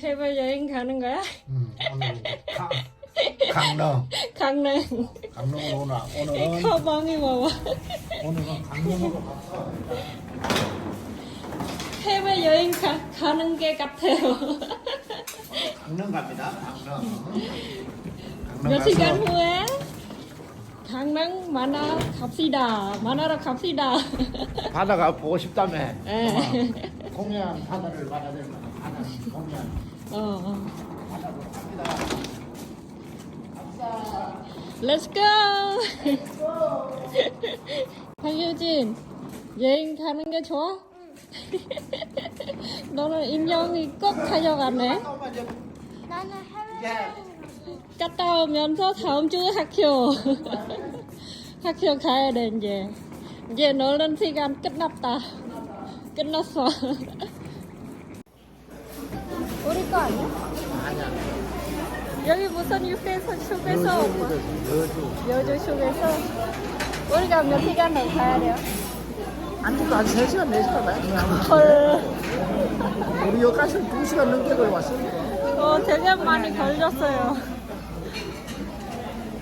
해외 여행 가는 거야? 음, 오늘 강, 강릉 강릉 강릉으로 오나 오늘은 가방이 봐봐 오늘은 강릉으로 가서 해외 여행 가, 가는 게 같아요 강릉 갑니다. 강릉. 강릉 몇 시간 가서 후에 강릉 만나 갑시다 만나러 갑시다 바다가 보고 싶다며. 예. 공연 바다를 거 야. 바다 공연 어, 어. Let's go 박유진 여행 가는 게 좋아? 너는 인형이 꼭 가져가네 나는 해외 갔다 오면서 다음 주에 학교 학교 가야 돼 이제 이제 노는 시간 끝났다 끝났어 우리 거 아니야? 아니야. 여기 무슨 휴게소 휴게소 오빠 여주. 여주 휴게소 우리가 몇 시간 더 가야 돼요? 안쪽도 한 3시간, 4시간 나야. 헐 우리 여기까지 2시간 넘게 걸려왔으니까. 어, 되게 많이 걸렸어요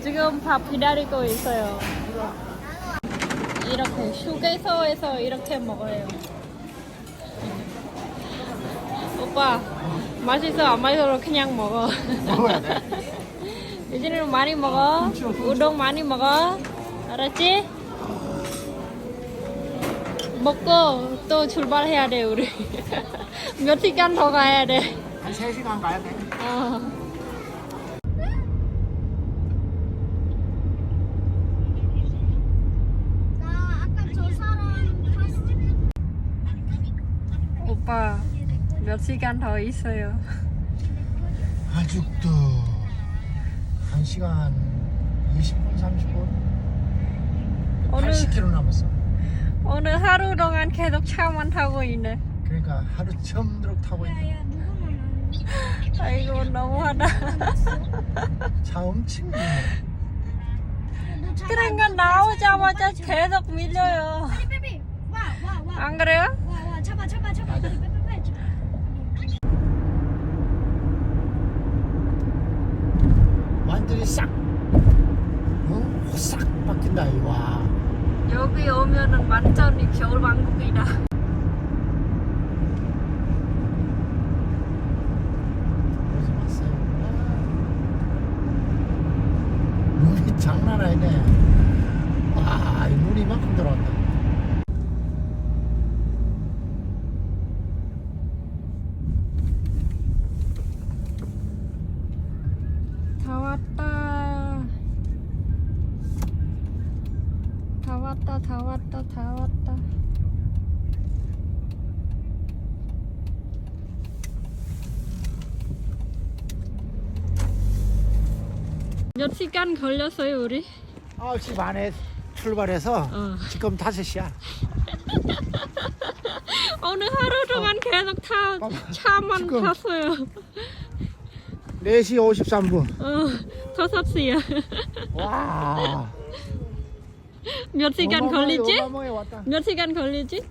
지금 밥 기다리고 있어요 이렇게 휴게소에서 이렇게 먹어요 오빠 맛있어 안 맛있어 그냥 먹어 먹어야 돼. 유진이는 많이 먹어 우동 많이 먹어 알았지? 먹고 또 출발해야 돼 우리 몇 시간 더 가야 돼 한 3시간 가야 돼. 어. 오빠 몇 시간 더 있어요? 아직도 1시간 20분, 30분? 오늘 80km 남았어. 오늘 하루 동안 계속 차만 타고 있네. 그러니까 하루 처음으로 타고 있는 야야 누구만 아이고 너무하다. 차 엄청 잡아. 그러니까 나오자마자 계속 밀려요. 빨리 빨리. 와와 와. 안 그래요? 와, 와, 잡아, 잡아, 잡아. 빨리, 빨리, 빨리. 완전히 싹, 어? 싹 바뀐다, 이 와. 여기 오면은 완전히 겨울 왕국이다 어디서 왔어요? 눈이 장난 아니네. 와, 이 눈이 이만큼 들어왔다. 다 왔다. 다 왔다, 다 왔다, 다 왔다. 몇 시간 걸렸어요, 우리? 9시 반에 출발해서 어. 지금 5시야. 오늘 하루 동안 계속 타, 봐봐. 차만 지금. 탔어요. 4시 53분. 어, 다섯 시야. 와. 몇 시간 어마어마해, 걸리지? 어마어마해 왔다. 몇 시간 걸리지?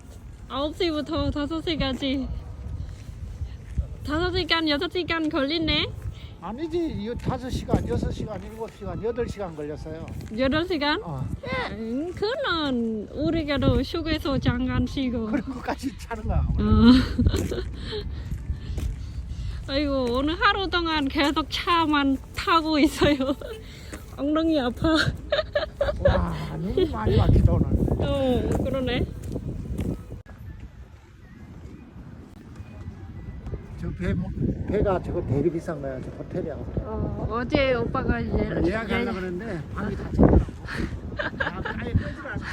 9시부터 5시까지. 5시간, 6시간 걸리네? 아니지, 이거 5시간, 6시간, 7시간, 8시간 걸렸어요. 8시간? 어. 음, 그는 우리가도 휴게소 잠깐 쉬고. 그리고까지 차는 거야. 어. 아이고, 오늘 하루 동안 계속 차만 타고 있어요. 엉덩이 아파. 와, 너무 많이 막히다 오늘. 어, 그러네. 저 배, 배가 저거 되게 비싼 거야. 저 호텔이야. 호텔. 어, 어제 오빠가 이제 예약하려고 그랬는데 방이 다 찼더라고. 아, 아예 빼질 않아.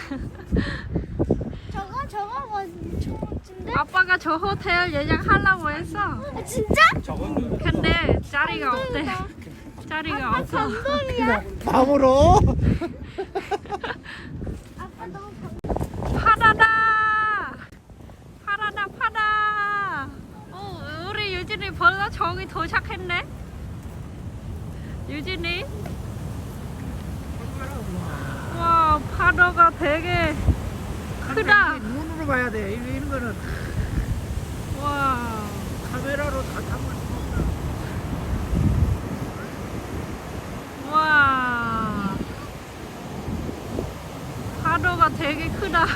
저거, 저거 뭐, 저거인데? 아빠가 저 호텔 예약하려고 했어. 아, 진짜? 근데 자리가 없대. 자리가 없어. 감동이야? 밤으로? 도착했네. 유진이. 와, 파도가 되게 크다. 눈으로 봐야 돼. 이런 거는 와. 카메라로 다 담을 수 없다. 와. 파도가 되게 크다.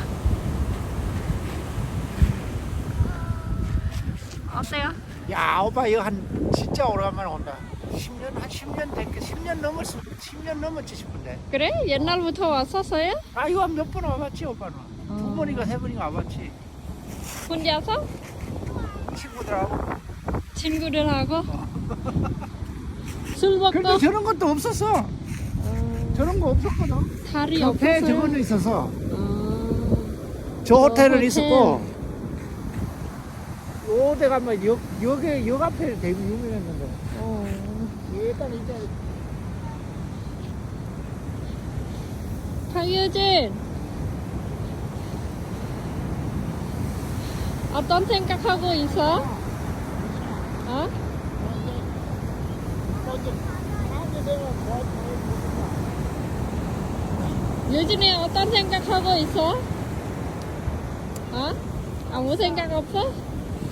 어때요? 야 오빠 이거 한 진짜 오래간만에 온다 10년 한 10년 됐게 10년 넘었어 10년 넘었지 싶은데 그래? 옛날부터 왔었어요? 아 이거 몇 번 와봤지 오빠는 두 번인가 세 번인가 와봤지 혼자서? 친구들하고 친구들하고? 술 먹고? 근데 저런 것도 없었어 어, 저런 거 없었거든 다리 옆에? 저거는 있어서 어, 저 호텔은 호텔. 있었고 요 데가 뭐 역, 역에 역 앞에 되게 유명했는데 어. 일단 이제 박유진 어떤 생각하고 있어? 어? 유진이 어떤 생각하고 있어? 어? 아무 생각 없어?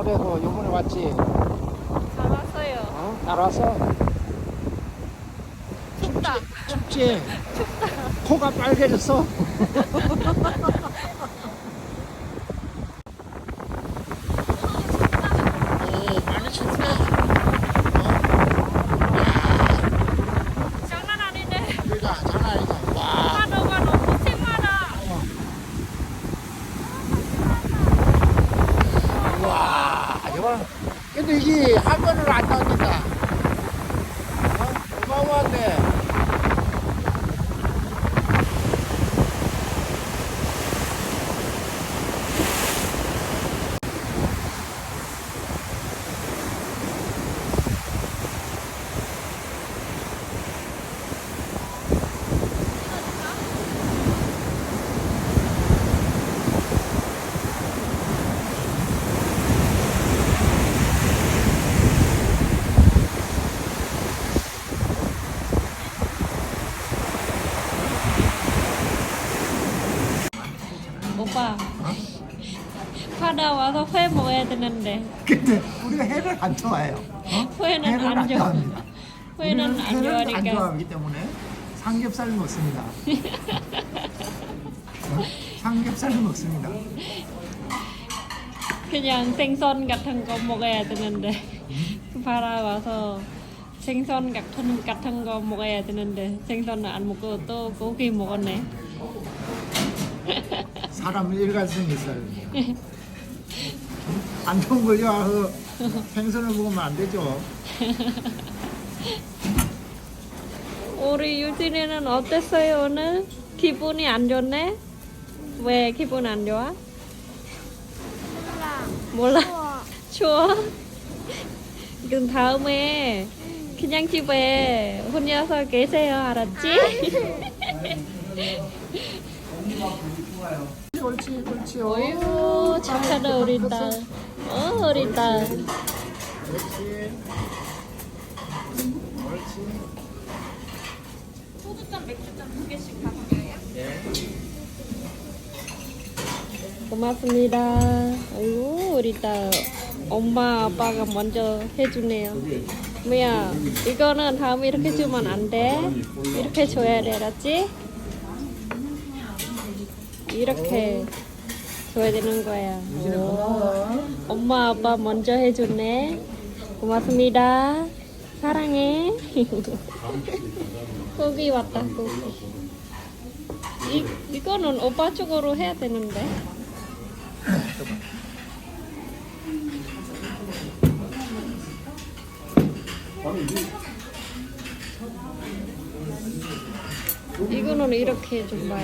올해도 요번에 왔지 잘 왔어요. 어? 잘 왔어? 춥다. 춥지? 코가 빨개졌어? 오, 많이 춥네. 장난 아니네. 그러니까 장난 아니다. 와. 파도가 너무 심하다. 와, 이거. 근데 이게 화면으로 안 나온다. 어? 어마어마한데. 오빠. 와서 회 먹어야 되는데 근데 우리가 회를 안 좋아해요. 어? 회는 회를 안 좋아. 좋아합니다. 회는 우리는 안 회를 안 좋아하니까. 좋아하기 때문에 삼겹살을 먹습니다. 어? 삼겹살을 먹습니다. 그냥 생선 같은 거 먹어야 되는데 파라 와서 생선 같은 같은 거 먹어야 되는데 생선은 안 먹고 또 고기 먹었네. 사람은 일관성이 있어요. 안 좋은 걸요. 그 생선을 먹으면 안 되죠. 우리 유진이는 어땠어요 오늘? 기분이 안 좋네? 왜 기분 안 좋아? 몰라. 좋아. 추워? 그럼 다음에 그냥 집에 혼자서 계세요 알았지? 옳지, 옳지. 어. 어이구 착하다 우리 딸. 어 우리 딸. 그렇지. 옳지. 소주잔 맥주잔 두 개씩 다섯 개예요? 네. 고맙습니다. 아이고 우리 딸 엄마 아빠가 먼저 해주네요. 뭐야 이거는 다음에 이렇게 주면 안 돼. 이렇게 줘야 돼 알았지? 이렇게 줘야 되는 거야. 오. 엄마 아빠 먼저 해줬네. 고맙습니다. 사랑해. 고기 왔다 고기. 이 이거는 오빠 쪽으로 해야 되는데. 이거는 이렇게 좀 봐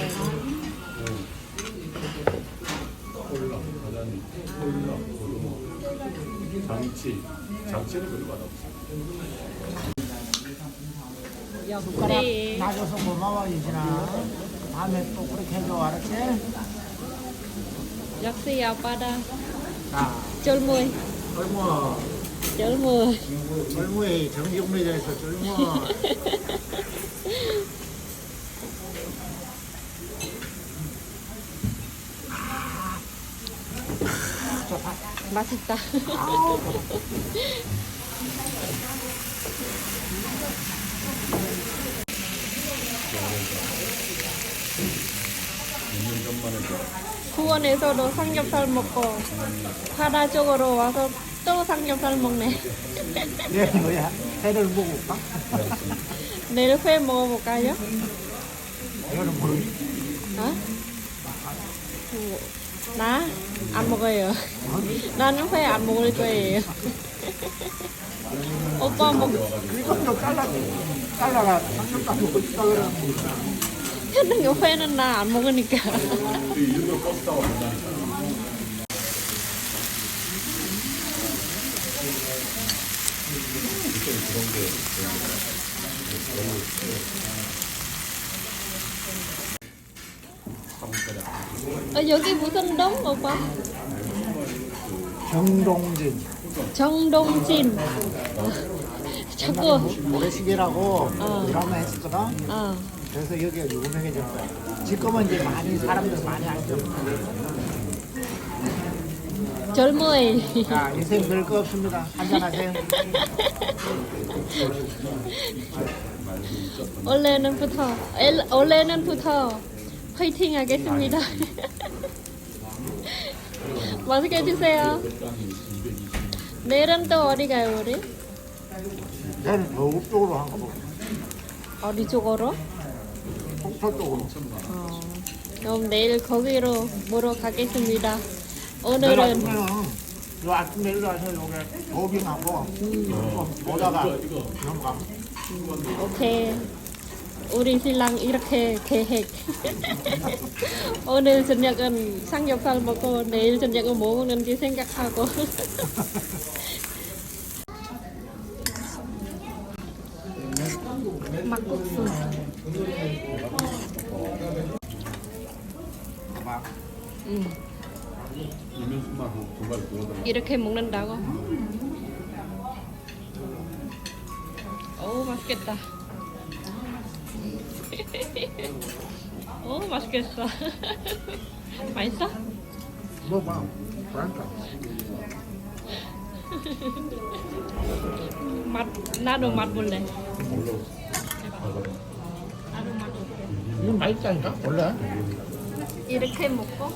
요. 장치, 장치는 그리 받아. 역시 놔줘서 고마워 이진아 다음에 또 그렇게 해줘 알았지? 역시 아빠다. 자 젊은 젊어 젊은. 젊어의 정경매장에서 젊어 맛있다. 수원에서도 삼겹살 먹고 파라 쪽으로 와서 또 삼겹살 먹네. 내일 뭐야 해를 먹을까? 내일 회 먹어볼까요? 이거는 뭐 어? 뭐, 나? 안 먹어요. 나는 회 안 먹을 거예요. 오빠 먹, 이건 좀 잘라 잘라가 삼겹살 먹고 싶다 했는 게 회는 나 안 먹으니까. 어, 여기 무슨 동 오빠? 정동진. 정동진. 어, 자꾸 모래시계라고 어. 드라마 했었거든? 어, 그래서 여기가 유명해졌어요 지금은 이제 많이 사람들 많이 알죠 젊어이. 자 인생 별거 없습니다. 한잔하세요. 원래는부터 엘- 원래는부터 파이팅 하겠습니다. 맛있게 드세요. 내일은 또 어디 가요 우리? 저는 저쪽 쪽으로 한거 보고 어디 쪽으로? 속초 쪽으로 어, 그럼 내일 거기로 보러 가겠습니다. 오늘은 요 아침에 조깅하고 좀 보다가 그런 거 오케이. 우리 신랑 이렇게 계획. 오늘 저녁은 삼겹살 먹고 내일 저녁은 뭐 먹는지 생각하고. 막국수. 구워달라. 이렇게 먹는다고? 오 맛있겠다. 오 맛있겠어. 맛있어? 먹어봐 그러니까 맛 나도 맛 볼래. 나도 맛 볼래. 이건 맛있다니까 원래 이렇게 먹고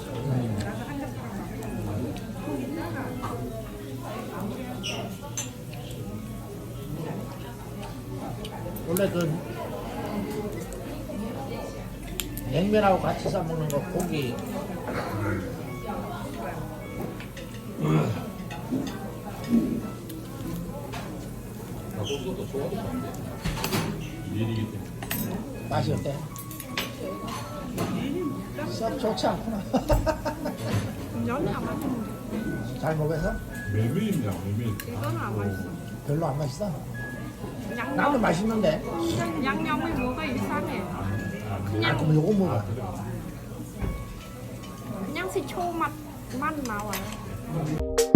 원래 그 냉면하고 같이 싸 먹는 거 고기 안 돼. 때문에. 맛이 어때? 썩 좋지 않구나 잘 먹어서? 메밀입니다, 메밀. 별로 안 맛있어? 나는 맛있는데 양념이 뭐가 이상해. 아, 아, 그럼 요거 먹어. 아, 그냥 시초 맛만 나와요.